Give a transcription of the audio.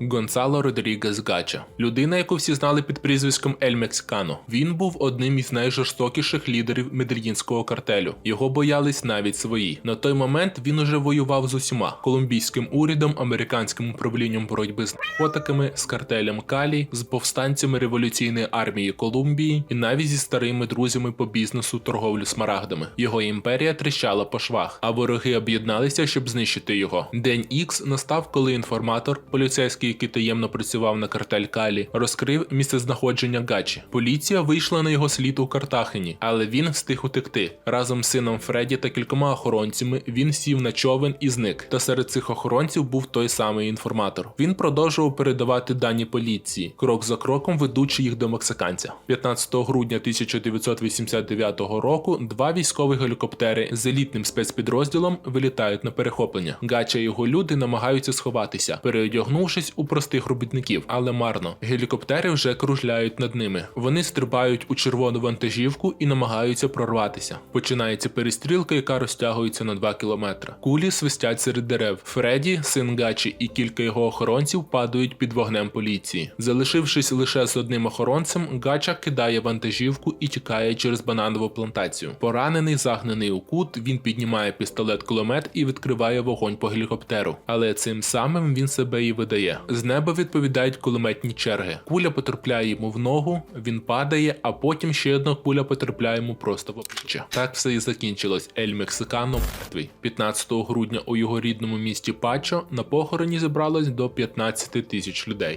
Гонсало Родрігес Гача, людина, яку всі знали під прізвиськом Ель Мексикано. Він був одним із найжорстокіших лідерів медельїнського картелю. Його боялись навіть свої. На той момент він уже воював з усіма колумбійським урядом, американським управлінням боротьби з наркотиками, з картелем Калі, з повстанцями революційної армії Колумбії і навіть зі старими друзями по бізнесу торговлю смарагдами. Його імперія тріщала по швах, а вороги об'єдналися, щоб знищити його. День Ікс настав, коли інформатор, поліцейський, який таємно працював на картель Калі, розкрив місцезнаходження Гачі. Поліція вийшла на його слід у Картахені, але він встиг утекти. Разом з сином Фредді та кількома охоронцями він сів на човен і зник. Та серед цих охоронців був той самий інформатор. Він продовжував передавати дані поліції, крок за кроком ведучи їх до мексиканця. 15 грудня 1989 року два військові гелікоптери з елітним спецпідрозділом вилітають на перехоплення. Гача і його люди намагаються сховатися, переодягнувшись у простих робітників, але марно. Гелікоптери вже кружляють над ними. Вони стрибають у червону вантажівку і намагаються прорватися. Починається перестрілка, яка розтягується на 2 кілометри. Кулі свистять серед дерев. Фредді, син Гачі і кілька його охоронців падають під вогнем поліції. Залишившись лише з одним охоронцем, Гача кидає вантажівку і тікає через бананову плантацію. Поранений, загнаний у кут, він піднімає пістолет-кулемет і відкриває вогонь по гелікоптеру. Але цим самим він себе і видає. З неба відповідають кулеметні черги. Куля потрапляє йому в ногу, він падає, а потім ще одна куля потрапляє йому просто в обличчя. Так все і закінчилось. Ель Мексикано мертвий. 15 грудня у його рідному місті Пачо на похороні зібралось до 15 тисяч людей.